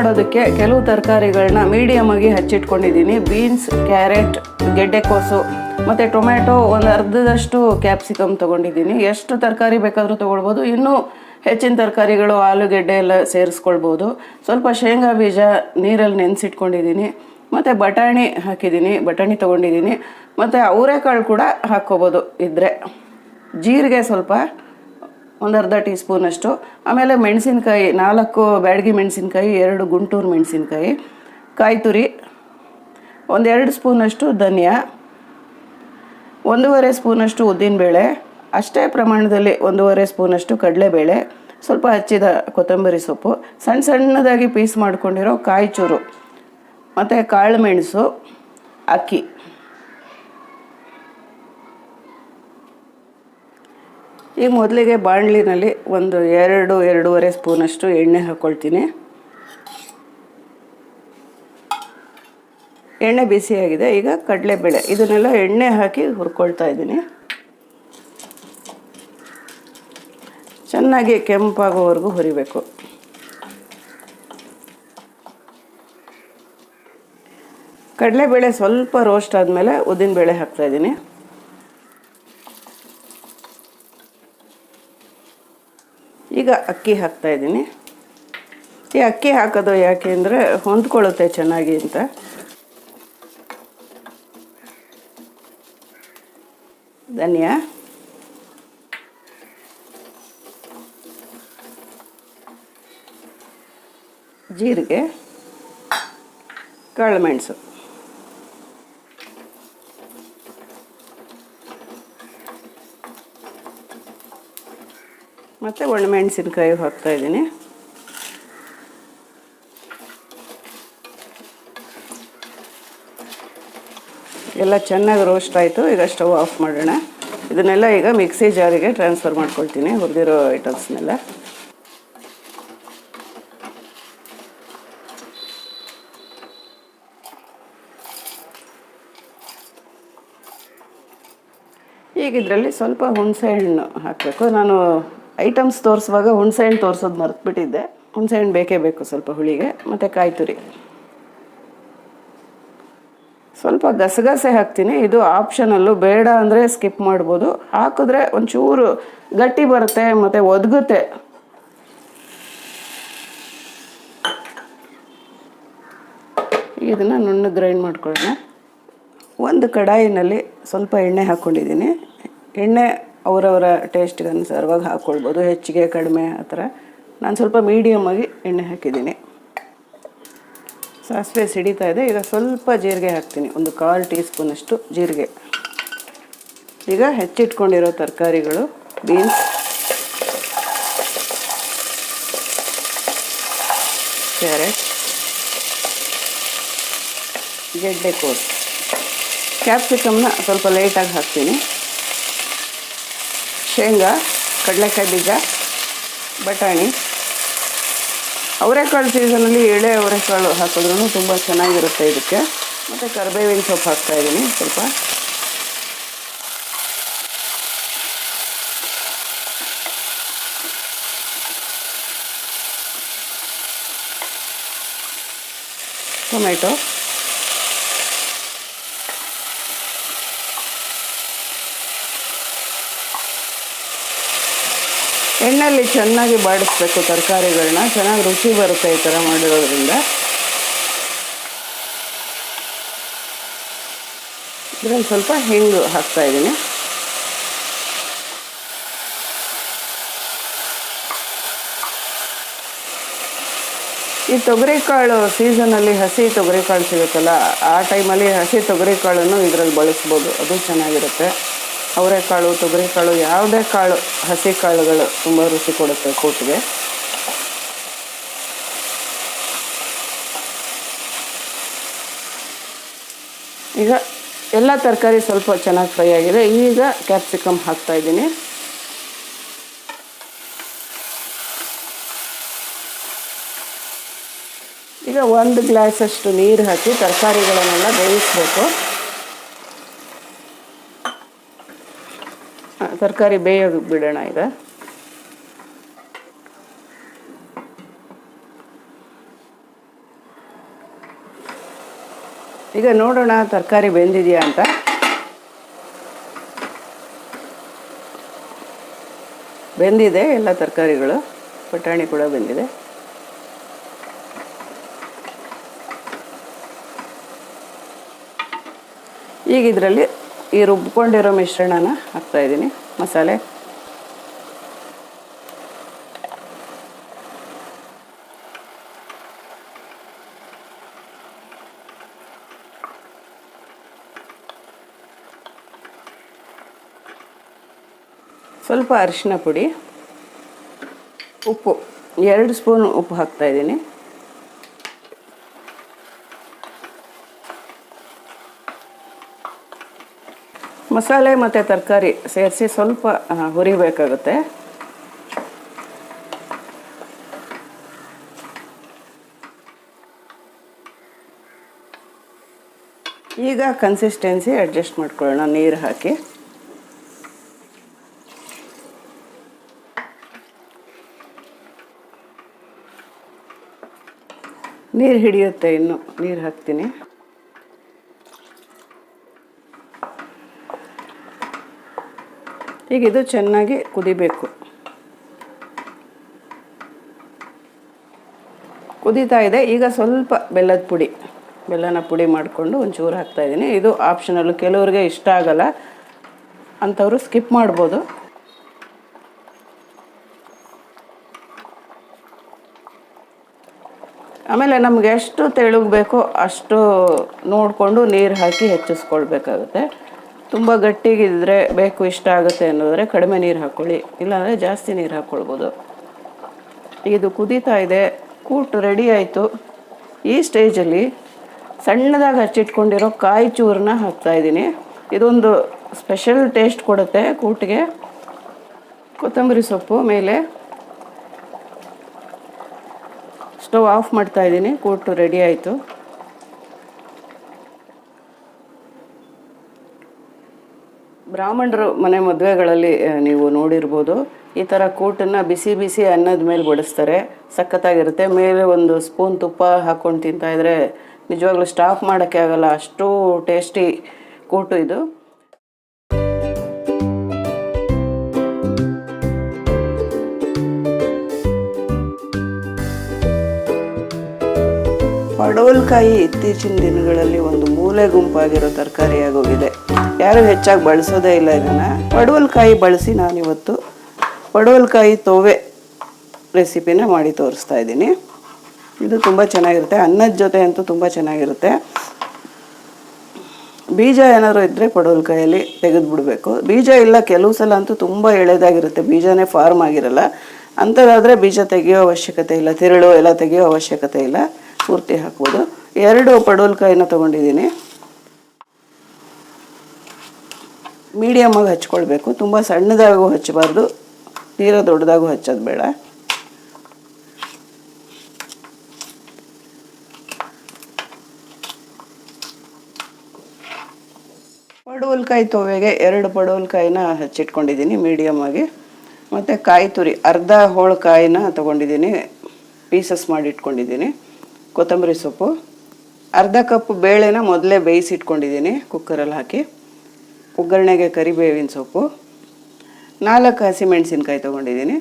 ಮಾಡೋದಕ್ಕೆ ಕೆಲವು ತರಕಾರಿಗಳನ್ನ ಮೀಡಿಯಮ್ ಆಗಿ ಹಚ್ಚಿಟ್ಕೊಂಡಿದ್ದೀನಿ. ಬೀನ್ಸ್ ಕ್ಯಾರೆಟ್ ಗೆಡ್ಡೆಕೋಸು, ಮತ್ತು ಟೊಮ್ಯಾಟೊ ಒಂದು ಅರ್ಧದಷ್ಟು ಕ್ಯಾಪ್ಸಿಕಮ್ ತೊಗೊಂಡಿದ್ದೀನಿ. ಎಷ್ಟು ತರಕಾರಿ ಬೇಕಾದರೂ ತೊಗೊಳ್ಬೋದು. ಇನ್ನೂ ಹೆಚ್ಚಿನ ತರಕಾರಿಗಳು ಆಲೂಗೆಡ್ಡೆ ಎಲ್ಲ ಸೇರಿಸ್ಕೊಳ್ಬೋದು. ಸ್ವಲ್ಪ ಶೇಂಗಾ ಬೀಜ ನೀರಲ್ಲಿ ನೆನೆಸಿಟ್ಕೊಂಡಿದ್ದೀನಿ. ಮತ್ತು ಬಟಾಣಿ ಹಾಕಿದ್ದೀನಿ. ಬಟಾಣಿ ತೊಗೊಂಡಿದ್ದೀನಿ. ಮತ್ತು ಅವರೆಕಾಳು ಕೂಡ ಹಾಕ್ಕೋಬೋದು ಇದ್ದರೆ ಜೀರಿಗೆ ಸ್ವಲ್ಪ ಒಂದು ಅರ್ಧ ಟೀ ಸ್ಪೂನಷ್ಟು ಆಮೇಲೆ ಮೆಣಸಿನ್ಕಾಯಿ, ನಾಲ್ಕು ಬ್ಯಾಡಗಿ ಮೆಣಸಿನ್ಕಾಯಿ, ಎರಡು ಗುಂಟೂರು ಮೆಣಸಿನ್ಕಾಯಿ. ಕಾಯಿ ತುರಿ, ಒಂದೆರಡು ಸ್ಪೂನಷ್ಟು ಧನಿಯಾ, ಒಂದೂವರೆ ಸ್ಪೂನಷ್ಟು ಉದ್ದಿನಬೇಳೆ, ಅಷ್ಟೇ ಪ್ರಮಾಣದಲ್ಲಿ ಒಂದೂವರೆ ಸ್ಪೂನಷ್ಟು ಕಡಲೆಬೇಳೆ, ಸ್ವಲ್ಪ ಹಚ್ಚಿದ ಕೊತ್ತಂಬರಿ ಸೊಪ್ಪು ಸಣ್ಣ ಸಣ್ಣದಾಗಿ ಪೀಸ್ ಮಾಡ್ಕೊಂಡಿರೋ ಕಾಯಿ ಚೂರು ಮತ್ತು ಕಾಳು ಮೆಣಸು, ಅಕ್ಕಿ. ಈಗ ಮೊದಲಿಗೆ ಬಾಣಲಿನಲ್ಲಿ ಒಂದು ಎರಡು ಎರಡೂವರೆ ಸ್ಪೂನಷ್ಟು ಎಣ್ಣೆ ಹಾಕ್ಕೊಳ್ತೀನಿ ಎಣ್ಣೆ ಬಿಸಿಯಾಗಿದೆ ಈಗ ಕಡಲೆಬೇಳೆ, ಇದನ್ನೆಲ್ಲ ಎಣ್ಣೆ ಹಾಕಿ ಹುರ್ಕೊಳ್ತಾ ಇದ್ದೀನಿ. ಚೆನ್ನಾಗಿ ಕೆಂಪಾಗೋವರೆಗೂ ಹುರಿಬೇಕು. ಕಡಲೆಬೇಳೆ ಸ್ವಲ್ಪ ರೋಸ್ಟ್ ಆದಮೇಲೆ ಉದ್ದಿನಬೇಳೆ ಹಾಕ್ತಾ ಈಗ ಅಕ್ಕಿ ಹಾಕ್ತಾ ಇದ್ದೀನಿ. ಈ ಅಕ್ಕಿ ಹಾಕೋದು ಯಾಕೆ ಅಂದರೆ ಹೊಂದ್ಕೊಳ್ಳುತ್ತೆ ಚೆನ್ನಾಗಿ ಅಂತ. ಧನಿಯಾ. ಜೀರಿಗೆ. ಕಾಳುಮೆಣಸು ಮತ್ತು ಒಣಮೆಣಸಿನ್ಕಾಯಿ ಹಾಕ್ತಾ ಇದ್ದೀನಿ. ಎಲ್ಲ ಚೆನ್ನಾಗಿ ರೋಸ್ಟ್ ಆಯಿತು. ಈಗ ಸ್ಟವ್ ಆಫ್ ಮಾಡೋಣ. ಇದನ್ನೆಲ್ಲ ಈಗ ಮಿಕ್ಸಿ ಜಾರಿಗೆ ಟ್ರಾನ್ಸ್ಫರ್ ಮಾಡ್ಕೊಳ್ತೀನಿ ಹುರಿದಿರೋ ಐಟಮ್ಸ್ನೆಲ್ಲ ಈಗ ಇದರಲ್ಲಿ ಸ್ವಲ್ಪ ಹುಣಸೆಹಣ್ಣು ಹಾಕಬೇಕು. ನಾನು ಐಟಮ್ಸ್ ತೋರಿಸುವಾಗ ಹುಣಸೆಹಣ್ಣು ತೋರಿಸೋದು ಮರೆತುಬಿಟ್ಟಿದ್ದೆ. ಹುಣಸೆಹಣ್ಣು ಬೇಕೇ ಬೇಕು ಸ್ವಲ್ಪ ಹುಳಿಗೆ, ಮತ್ತು ಕಾಯಿ ತುರಿ ಸ್ವಲ್ಪ ಗಸಗಸೆ ಹಾಕ್ತೀನಿ. ಇದು ಆಪ್ಷನಲ್ಲು ಬೇಡ ಅಂದರೆ ಸ್ಕಿಪ್ ಮಾಡ್ಬೋದು. ಹಾಕಿದ್ರೆ ಒಂಚೂರು ಗಟ್ಟಿ ಬರುತ್ತೆ, ಮತ್ತು ಒದಗುತ್ತೆ. ಇದನ್ನು ನುಣ್ಣು ಗ್ರೈಂಡ್ ಮಾಡ್ಕೊಳ್ಳೋಣ. ಒಂದು ಕಡಾಯಿನಲ್ಲಿ ಸ್ವಲ್ಪ ಎಣ್ಣೆ ಹಾಕ್ಕೊಂಡಿದ್ದೀನಿ. ಎಣ್ಣೆ ಅವರವರ ಟೇಸ್ಟ್ಗೆ ಅನುಸಾರವಾಗಿ ಹಾಕ್ಕೊಳ್ಬೋದು. ಹೆಚ್ಚಿಗೆ ಕಡಿಮೆ ಆ ಥರ. ನಾನು ಸ್ವಲ್ಪ ಮೀಡಿಯಮ್ಮಾಗಿ ಎಣ್ಣೆ ಹಾಕಿದ್ದೀನಿ. ಸಾಸಿವೆ ಸಿಡಿತಾ ಇದೆ. ಈಗ ಸ್ವಲ್ಪ ಜೀರಿಗೆ ಹಾಕ್ತೀನಿ. ಒಂದು ಕಾಲು ಟೀ ಸ್ಪೂನಷ್ಟು ಜೀರಿಗೆ. ಈಗ ಹೆಚ್ಚಿಟ್ಕೊಂಡಿರೋ ತರಕಾರಿಗಳು ಬೀನ್ಸ್ ಕ್ಯಾರೆಟ್ ಗೆಡ್ಡೆ ಕೋಸ್. ಕ್ಯಾಪ್ಸಿಕಮ್ನ ಸ್ವಲ್ಪ ಲೈಟಾಗಿ ಹಾಕ್ತೀನಿ. ಶೇಂಗಾ, ಕಡಲೆಕಾಯಿ ಬೀಜ, ಬಟಾಣಿ. ಅವರೆಕಾಳು ಸೀಸನಲ್ಲಿ ಎಳೆ ಅವರೆಕಾಳು ಹಾಕಿದ್ರೂ ತುಂಬ ಚೆನ್ನಾಗಿರುತ್ತೆ ಇದಕ್ಕೆ. ಮತ್ತು ಕರಿಬೇವಿನ ಸೊಪ್ಪು ಹಾಕ್ತಾ ಇದ್ದೀನಿ ಸ್ವಲ್ಪ. ಟೊಮೆಟೊ. ಎಣ್ಣೆಯಲ್ಲಿ ಚೆನ್ನಾಗಿ ಬಾಡಿಸ್ಬೇಕು ತರಕಾರಿಗಳನ್ನ. ಚೆನ್ನಾಗಿ ರುಚಿ ಬರುತ್ತೆ ಈ ಥರ ಮಾಡಿರೋದ್ರಿಂದ. ಇದ್ರಲ್ಲಿ ಸ್ವಲ್ಪ ಹಿಂಗು ಹಾಕ್ತಾ ಇದ್ದೀನಿ. ಈ ತೊಗರಿಕಾಳು ಸೀಸನಲ್ಲಿ ಹಸಿ ತೊಗರಿಕಾಳು ಸಿಗುತ್ತಲ್ಲ, ಆ ಟೈಮಲ್ಲಿ ಹಸಿ ತೊಗರಿಕಾಳನ್ನು ಇದರಲ್ಲಿ ಬಳಸ್ಬೋದು. ಅದು ಚೆನ್ನಾಗಿರುತ್ತೆ. ಅವರೆಕಾಳು, ತೊಗರಿಕಾಳು, ಯಾವುದೇ ಕಾಳು, ಹಸಿ ಕಾಳುಗಳು ತುಂಬ ರುಚಿ ಕೊಡುತ್ತೆ ಕೂಟಿಗೆ. ಈಗ ಎಲ್ಲ ತರಕಾರಿ ಸ್ವಲ್ಪ ಚೆನ್ನಾಗಿ ಫ್ರೈ ಆಗಿದೆ. ಈಗ ಕ್ಯಾಪ್ಸಿಕಮ್ ಹಾಕ್ತಾ ಇದ್ದೀನಿ. ಈಗ ಒಂದು ಗ್ಲಾಸಷ್ಟು ನೀರು ಹಾಕಿ ತರಕಾರಿಗಳನ್ನೆಲ್ಲ ಬೇಯಿಸ್ಬೇಕು. ತರಕಾರಿ ಬೇಯೋದು ಬಿಡೋಣ ಈಗ. ಈಗ ನೋಡೋಣ ತರಕಾರಿ ಬೆಂದಿದೆಯಾ ಅಂತ. ಬೆಂದಿದೆ ಎಲ್ಲ ತರಕಾರಿಗಳು ಪಟಾಣಿ ಕೂಡ ಬೆಂದಿದೆ. ಈಗ ಇದರಲ್ಲಿ ಈ ರುಬ್ಕೊಂಡಿರೋ ಮಿಶ್ರಣನ ಹಾಕ್ತಾ ಇದ್ದೀನಿ. ಮಸಾಲೆ. ಸ್ವಲ್ಪ ಅರಿಶಿನ ಪುಡಿ ಉಪ್ಪು. ಎರಡು ಸ್ಪೂನ್ ಉಪ್ಪು ಹಾಕ್ತಾ ಮಸಾಲೆ ಮತ್ತು ತರಕಾರಿ ಸೇರಿಸಿ ಸ್ವಲ್ಪ ಹುರಿಬೇಕಾಗುತ್ತೆ. ಈಗ ಕನ್ಸಿಸ್ಟೆನ್ಸಿ ಅಡ್ಜಸ್ಟ್ ಮಾಡ್ಕೊಳ್ಳೋಣ, ನೀರು ಹಾಕಿ. ನೀರು ಹಿಡಿಯುತ್ತೆ ಇನ್ನು, ನೀರು ಹಾಕ್ತೀನಿ. ಈಗ ಇದು ಚೆನ್ನಾಗಿ ಕುದಿಬೇಕು. ಕುದೀತಾ ಇದೆ. ಈಗ ಸ್ವಲ್ಪ ಬೆಲ್ಲದ ಪುಡಿ, ಬೆಲ್ಲನ ಪುಡಿ ಮಾಡಿಕೊಂಡು ಒಂಚೂರು ಹಾಕ್ತಾ ಇದ್ದೀನಿ. ಇದು ಆಪ್ಷನಲ್ಲು ಕೆಲವ್ರಿಗೆ ಇಷ್ಟ ಆಗಲ್ಲ. ಅಂಥವರು ಸ್ಕಿಪ್ ಮಾಡ್ಬೋದು. ಆಮೇಲೆ ನಮಗೆ ಎಷ್ಟು ತೆಳುಗಬೇಕು ಅಷ್ಟು ನೋಡಿಕೊಂಡು ನೀರು ಹಾಕಿ ಹೆಚ್ಚಿಸ್ಕೊಳ್ಬೇಕಾಗುತ್ತೆ. ತುಂಬ ಗಟ್ಟಿಗಿದ್ದರೆ ಬೇಕು, ಇಷ್ಟ ಆಗುತ್ತೆ ಅನ್ನೋದ್ರೆ ಕಡಿಮೆ ನೀರು ಹಾಕ್ಕೊಳ್ಳಿ ಇಲ್ಲಾಂದರೆ ಜಾಸ್ತಿ ನೀರು ಹಾಕ್ಕೊಳ್ಬೋದು ಇದು ಕುದೀತಾ ಇದೆ. ಕೂಟು ರೆಡಿ ಆಯಿತು. ಈ ಸ್ಟೇಜಲ್ಲಿ ಸಣ್ಣದಾಗಿ ಹಚ್ಚಿಟ್ಕೊಂಡಿರೋ ಕಾಯಿ ಚೂರನ್ನ ಹಾಕ್ತಾ ಇದ್ದೀನಿ. ಇದೊಂದು ಸ್ಪೆಷಲ್ ಟೇಸ್ಟ್ ಕೊಡುತ್ತೆ ಕೂಟಿಗೆ. ಕೊತ್ತಂಬರಿ ಸೊಪ್ಪು ಮೇಲೆ ಸ್ಟವ್ ಆಫ್ ಮಾಡ್ತಾ ಇದ್ದೀನಿ. ಕೂಟು ರೆಡಿ ಆಯಿತು. ಬ್ರಾಹ್ಮಣರು ಮನೆ ಮದುವೆಗಳಲ್ಲಿ ನೀವು ನೋಡಿರ್ಬೋದು. ಈ ಥರ ಕೂಟನ್ನು ಬಿಸಿ ಬಿಸಿ ಅನ್ನದ ಮೇಲೆ ಬಡಿಸ್ತಾರೆ. ಸಖತ್ತಾಗಿರುತ್ತೆ. ಮೇಲೆ ಒಂದು ಸ್ಪೂನ್ ತುಪ್ಪ ಹಾಕ್ಕೊಂಡು ತಿಂತಾ ಇದ್ರೆ ನಿಜವಾಗ್ಲೂ ಸ್ಟಾಪ್ ಮಾಡೋಕ್ಕೆ ಆಗಲ್ಲ. ಅಷ್ಟು ಟೇಸ್ಟಿ ಕೂಟು ಇದು. ಪಡವಲ್ಕಾಯಿ ಇತ್ತೀಚಿನ ದಿನಗಳಲ್ಲಿ ಒಂದು ಮೂಲೆ ಗುಂಪಾಗಿರೋ ತರಕಾರಿ ಆಗೋಗಿದೆ ಯಾರು ಹೆಚ್ಚಾಗಿ ಬಳಸೋದೇ ಇಲ್ಲ ಇದನ್ನು. ಪಡುವಲ್ಕಾಯಿ ಬಳಸಿ ನಾನಿವತ್ತು ಪಡುವಲ್ಕಾಯಿ ತೋವೆ ರೆಸಿಪಿನ ಮಾಡಿ ತೋರಿಸ್ತಾ ಇದ್ದೀನಿ. ಇದು ತುಂಬ ಚೆನ್ನಾಗಿರುತ್ತೆ. ಅನ್ನದ ಜೊತೆ ಅಂತೂ ತುಂಬ ಚೆನ್ನಾಗಿರುತ್ತೆ. ಬೀಜ ಏನಾದರೂ ಇದ್ದರೆ ಪಡುವಲ್ಕಾಯಲ್ಲಿ ತೆಗೆದು ಬಿಡಬೇಕು ಬೀಜ ಇಲ್ಲ, ಕೆಲವು ಸಲ ಅಂತೂ ತುಂಬ ಎಳೆದಾಗಿರುತ್ತೆ. ಬೀಜನೇ ಫಾರ್ಮ್ ಆಗಿರಲ್ಲ. ಅಂಥದ್ದಾದರೆ ಬೀಜ ತೆಗೆಯೋ ಅವಶ್ಯಕತೆ ಇಲ್ಲ. ತಿರುಳು ಎಲ್ಲ ತೆಗೆಯೋ ಅವಶ್ಯಕತೆ ಇಲ್ಲ. ಪೂರ್ತಿ ಹಾಕ್ಬೋದು. ಎರಡು ಪಡುವಲ್ಕಾಯಿನ ತೊಗೊಂಡಿದ್ದೀನಿ. ಮೀಡಿಯಮಾಗಿ ಹಚ್ಕೊಳ್ಬೇಕು. ತುಂಬ ಸಣ್ಣದಾಗೂ ಹಚ್ಚಬಾರ್ದು. ತೀರ ದೊಡ್ಡದಾಗೂ ಹಚ್ಚೋದು ಬೇಡ. ಪಡುವಲ್ಕಾಯಿ ತೊವೆಗೆ ಎರಡು ಪಡುವಲ್ಕಾಯಿನ ಹಚ್ಚಿಟ್ಕೊಂಡಿದ್ದೀನಿ ಮೀಡಿಯಮ್ ಆಗಿ ಮತ್ತು ಕಾಯಿ ತುರಿ, ಅರ್ಧ ಹೋಳು ಕಾಯಿನ ತೊಗೊಂಡಿದ್ದೀನಿ. ಪೀಸಸ್ ಮಾಡಿ ಇಟ್ಕೊಂಡಿದ್ದೀನಿ ಕೊತ್ತಂಬರಿ ಸೊಪ್ಪು. ಅರ್ಧ ಕಪ್ ಬೇಳೆನ ಮೊದಲೇ ಬೇಯಿಸಿಟ್ಕೊಂಡಿದ್ದೀನಿ ಕುಕ್ಕರಲ್ಲಿ ಹಾಕಿ. ಒಗ್ಗರಣೆಗೆ ಕರಿಬೇವಿನ ಸೊಪ್ಪು, ನಾಲ್ಕು ಹಸಿಮೆಣಸಿನ್ಕಾಯಿ ತೊಗೊಂಡಿದ್ದೀನಿ.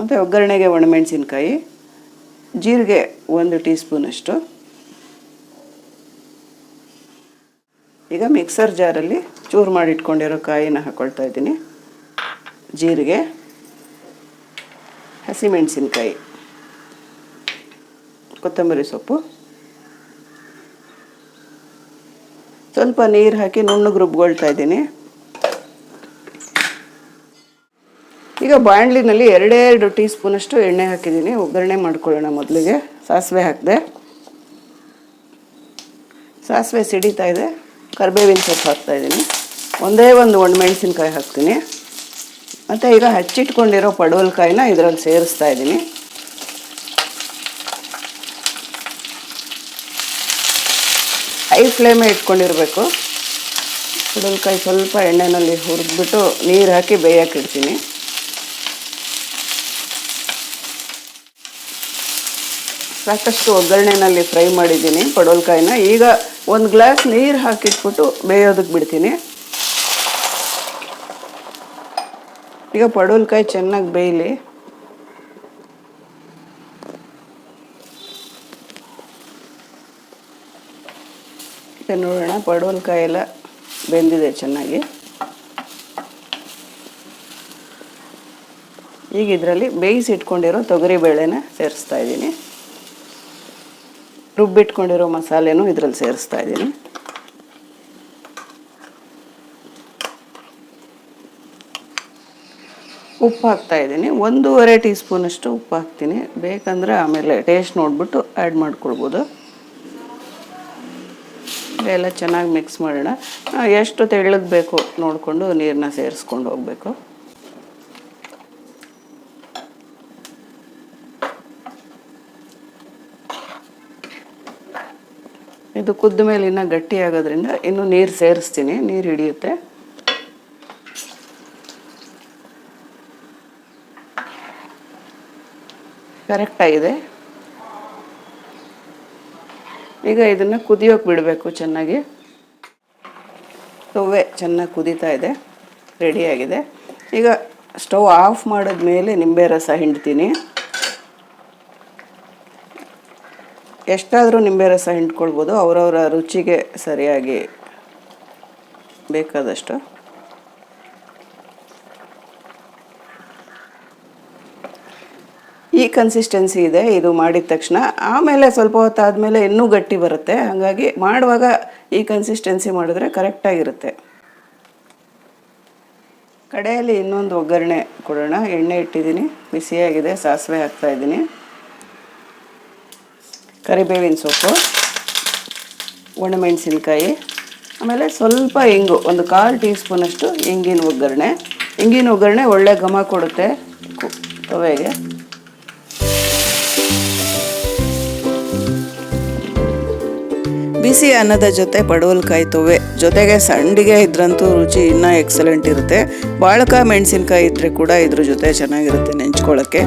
ಮತ್ತು ಒಗ್ಗರಣೆಗೆ ಒಣಮೆಣಸಿನ್ಕಾಯಿ, ಜೀರಿಗೆ ಒಂದು ಟೀ ಸ್ಪೂನಷ್ಟು ಈಗ ಮಿಕ್ಸರ್ ಜಾರಲ್ಲಿ ಚೂರು ಮಾಡಿಟ್ಕೊಂಡಿರೋ ಕಾಯಿನ ಹಾಕ್ಕೊಳ್ತಾ ಇದ್ದೀನಿ. ಜೀರಿಗೆ ಹಸಿಮೆಣಸಿನ್ಕಾಯಿ ಕೊತ್ತಂಬರಿ ಸೊಪ್ಪು. ಸ್ವಲ್ಪ ನೀರು ಹಾಕಿ ನುಣ್ಣಗೆ ರುಬ್ಕೊಳ್ತಾ ಇದ್ದೀನಿ. ಈಗ ಬಾಣಲಿನಲ್ಲಿ ಎರಡೆರಡು ಎರಡು ಟೀ ಸ್ಪೂನಷ್ಟು ಎಣ್ಣೆ ಹಾಕಿದ್ದೀನಿ. ಒಗ್ಗರಣೆ ಮಾಡ್ಕೊಳ್ಳೋಣ ಮೊದಲಿಗೆ. ಸಾಸಿವೆ ಹಾಕಿದೆ. ಸಾಸಿವೆ ಸಿಡಿತಾ ಇದೆ. ಕರಿಬೇವಿನ ಸೊಪ್ಪು ಹಾಕ್ತಾ ಇದ್ದೀನಿ. ಒಂದೇ ಒಂದು ಒಣ ಮೆಣಸಿನ್ಕಾಯಿ ಹಾಕ್ತೀನಿ. ಮತ್ತು ಈಗ ಹಚ್ಚಿಟ್ಕೊಂಡಿರೋ ಪಡವಲಕಾಯಿನ ಇದರಲ್ಲಿ ಸೇರಿಸ್ತಾ ಇದ್ದೀನಿ. ಹೈ ಫ್ಲೇಮೇ ಇಟ್ಕೊಂಡಿರಬೇಕು. ಪಡವಲಕಾಯಿ ಸ್ವಲ್ಪ ಎಣ್ಣೆನಲ್ಲಿ ಹುರಿದ್ಬಿಟ್ಟು ನೀರು ಹಾಕಿ ಬೇಯಕ್ಕೆ ಇಡ್ತೀನಿ. ಸಾಕಷ್ಟು ಒಗ್ಗರಣೆನಲ್ಲಿ ಫ್ರೈ ಮಾಡಿದ್ದೀನಿ ಪಡೋಲ್ಕಾಯಿನ ಈಗ ಒಂದು ಗ್ಲಾಸ್ ನೀರು ಹಾಕಿಟ್ಬಿಟ್ಟು ಬೇಯೋದಕ್ಕೆ ಬಿಡ್ತೀನಿ. ಈಗ ಪಡೋಲ್ಕಾಯಿ ಚೆನ್ನಾಗಿ ಬೇಯಲಿ. ಮತ್ತೆ ನೋಡೋಣ. ಪಡವಲ್ಕಾಯಿ ಎಲ್ಲ ಬೆಂದಿದೆ ಚೆನ್ನಾಗಿ. ಈಗ ಇದರಲ್ಲಿ ಬೇಯಿಸಿಟ್ಕೊಂಡಿರೋ ತೊಗರಿ ಬೇಳೆನ ಸೇರಿಸ್ತಾ ಇದ್ದೀನಿ. ರುಬ್ಬಿಟ್ಕೊಂಡಿರೋ ಮಸಾಲೆನೂ ಇದರಲ್ಲಿ ಸೇರಿಸ್ತಾ ಇದ್ದೀನಿ. ಉಪ್ಪು ಹಾಕ್ತಾ ಇದ್ದೀನಿ. ಒಂದೂವರೆ ಟೀ ಸ್ಪೂನಷ್ಟು ಉಪ್ಪು ಹಾಕ್ತೀನಿ. ಬೇಕಂದರೆ ಆಮೇಲೆ ಟೇಸ್ಟ್ ನೋಡಿಬಿಟ್ಟು ಆ್ಯಡ್ ಮಾಡ್ಕೊಳ್ಬೋದು. ಎಲ್ಲ ಚೆನ್ನಾಗಿ ಮಿಕ್ಸ್ ಮಾಡೋಣ. ಎಷ್ಟು ತೆಳ್ಳಗೆ ಬೇಕು ನೋಡಿಕೊಂಡು ನೀರನ್ನ ಸೇರಿಸ್ಕೊಂಡು ಹೋಗಬೇಕು. ಇದು ಕುದ್ದ ಮೇಲೆ ಇನ್ನೂ ಗಟ್ಟಿ ಆಗೋದ್ರಿಂದ ಇನ್ನು ನೀರು ಸೇರಿಸ್ತೀನಿ, ನೀರು ಹಿಡಿಯುತ್ತೆ. ಕರೆಕ್ಟಾಗಿದೆ ಈಗ ಇದನ್ನು ಕುದಿಯೋಕೆ ಬಿಡಬೇಕು ಚೆನ್ನಾಗಿ. ತೊವ್ವೆ ಚೆನ್ನಾಗಿ ಕುದೀತಾ ಇದೆ ರೆಡಿಯಾಗಿದೆ ಈಗ ಸ್ಟವ್ ಆಫ್ ಮಾಡಿದ್ಮೇಲೆ ನಿಂಬೆ ರಸ ಹಿಂಡ್ತೀನಿ. ಎಷ್ಟಾದರೂ ನಿಂಬೆ ರಸ ಹಿಂಡ್ಕೊಳ್ಬೋದು, ಅವರವರ ರುಚಿಗೆ ಸರಿಯಾಗಿ ಬೇಕಾದಷ್ಟು ಈ ಕನ್ಸಿಸ್ಟೆನ್ಸಿ ಇದೆ, ಇದು ಮಾಡಿದ ತಕ್ಷಣ. ಆಮೇಲೆ ಸ್ವಲ್ಪ ಹೊತ್ತಾದಮೇಲೆ ಇನ್ನೂ ಗಟ್ಟಿ ಬರುತ್ತೆ. ಹಾಗಾಗಿ ಮಾಡುವಾಗ ಈ ಕನ್ಸಿಸ್ಟೆನ್ಸಿ ಮಾಡಿದ್ರೆ ಕರೆಕ್ಟಾಗಿರುತ್ತೆ ಕಡೆಯಲ್ಲಿ ಇನ್ನೊಂದು ಒಗ್ಗರಣೆ ಕೊಡೋಣ. ಎಣ್ಣೆ ಇಟ್ಟಿದ್ದೀನಿ. ಬಿಸಿಯಾಗಿದೆ, ಸಾಸಿವೆ ಹಾಕ್ತಾ ಇದ್ದೀನಿ. ಕರಿಬೇವಿನ ಸೊಪ್ಪು, ಒಣಮೆಣಸಿನ್ಕಾಯಿ, ಆಮೇಲೆ ಸ್ವಲ್ಪ ಇಂಗು, ಒಂದು ಕಾಲು ಟೀ ಸ್ಪೂನಷ್ಟು ಇಂಗಿನ ಒಗ್ಗರಣೆ. ಇಂಗಿನ ಒಗ್ಗರಣೆ ಒಳ್ಳೆ ಘಮ ಕೊಡುತ್ತೆ ತವೆಗೆ ಬಿಸಿ ಅನ್ನದ ಜೊತೆ ಪಡವಲ್ಕಾಯಿ ತೊವೆ. ಜೊತೆಗೆ ಸಂಡಿಗೆ ಇದ್ರಂತೂ ರುಚಿ ಇನ್ನೂ ಎಕ್ಸಲೆಂಟ್ ಇರುತ್ತೆ. ಬಾಳಕ ಮೆಣಸಿನ್ಕಾಯಿ ಇದ್ದರೆ ಕೂಡ ಇದ್ರ ಜೊತೆ ಚೆನ್ನಾಗಿರುತ್ತೆ ನೆಂಚ್ಕೊಳ್ಳೋಕ್ಕೆ